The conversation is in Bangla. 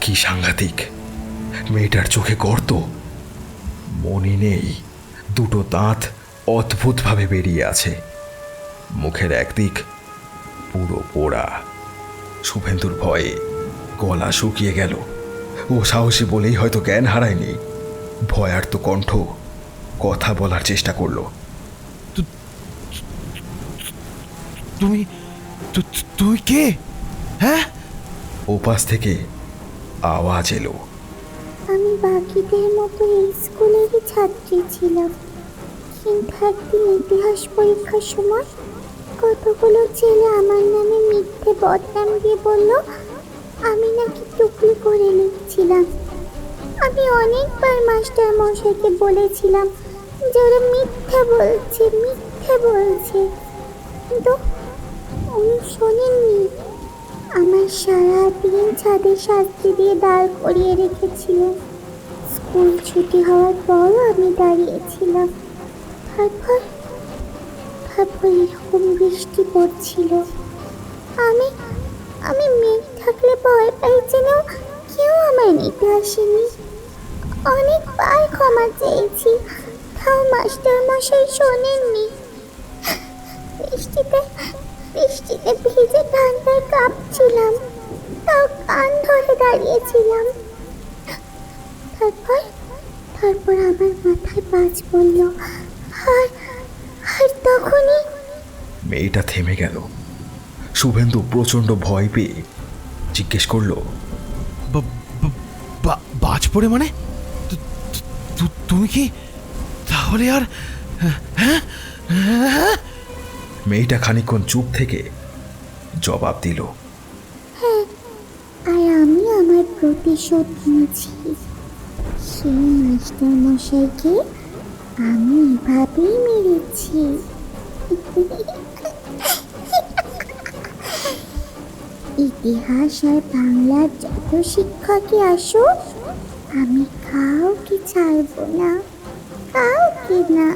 কি সাংঘাতিক? মেয়েটার চোখে গর্ত? মনি নেই। দুটো দাঁত অদ্ভুতভাবে বেরিয়ে আছে। মুখের একদিক পুরো পোড়া। শুভেন্দুর ভয়ে গলা শুকিয়ে গেল। ও সাহসী বলেই হয়তো জ্ঞান হারায়নি। ভয়ার্ত কণ্ঠ কথা বলার চেষ্টা করল। তুমি তুই কে? হ্যাঁ? ওপাশ থেকে আওয়াজ এলো। আমি বাকিদের মতো এই স্কুলেরই ছাত্রী ছিলাম। কিন্তু একদিন ইতিহাস পরীক্ষার সময় কতগুলো ছেলে আমার নামে মিথ্যে বদনাম দিয়ে বলল, আমি নাকি টুকলি করে লিখছিলাম। আমি অনেকবার মাস্টার মশাইকে বলেছিলাম যে ওরা মিথ্যে বলছে মিথ্যে বলছে। কিন্তু উনি শোনেননি। আমার সারা দিন ছাদে শাস্তি দিয়ে দাঁড় করিয়ে রেখেছিলেন স্কুল ছুটি হওয়ার পরও আমি দাঁড়িয়েছিলাম। তারপর তারপর এরকম বৃষ্টি পড়ছিল। আমি আমি মেঘ থাকলে ভয় পাই যেন কেউ আমার নিতে আসেনি। অনেক অনেকবার ক্ষমা চেয়েছি, তাও মাস্টার মশাই শোনেননি। বৃষ্টিতে বৃষ্টিতে ভিজে ঠান্ডায় কাঁপছিলাম। তাও কান ধরে দাঁড়িয়েছিলাম। তারপর তারপর আমার মাথায় বাজ পড়ল। আর আর তখনই মেয়েটা থেমে গেল। শুভেন্দু প্রচণ্ড ভয় পেয়ে জিজ্ঞেস করল বা- বা- বা- বাজ পড়ে মানে? তুমি কি? তাহলে আর হ্যাঁ হ্যাঁ মেয়েটা খানিকক্ষণ চুপ থেকে জবাব দিল। আর আমি আমার প্রতিশোধ নিয়েছি। সেই মাস্টার মশাইকে আমি এভাবেই মেরেছি। ইতিহাস আর বাংলার যত শিক্ষকই আসুক আমি কাউকে ছাড়বো না, কাউকে না।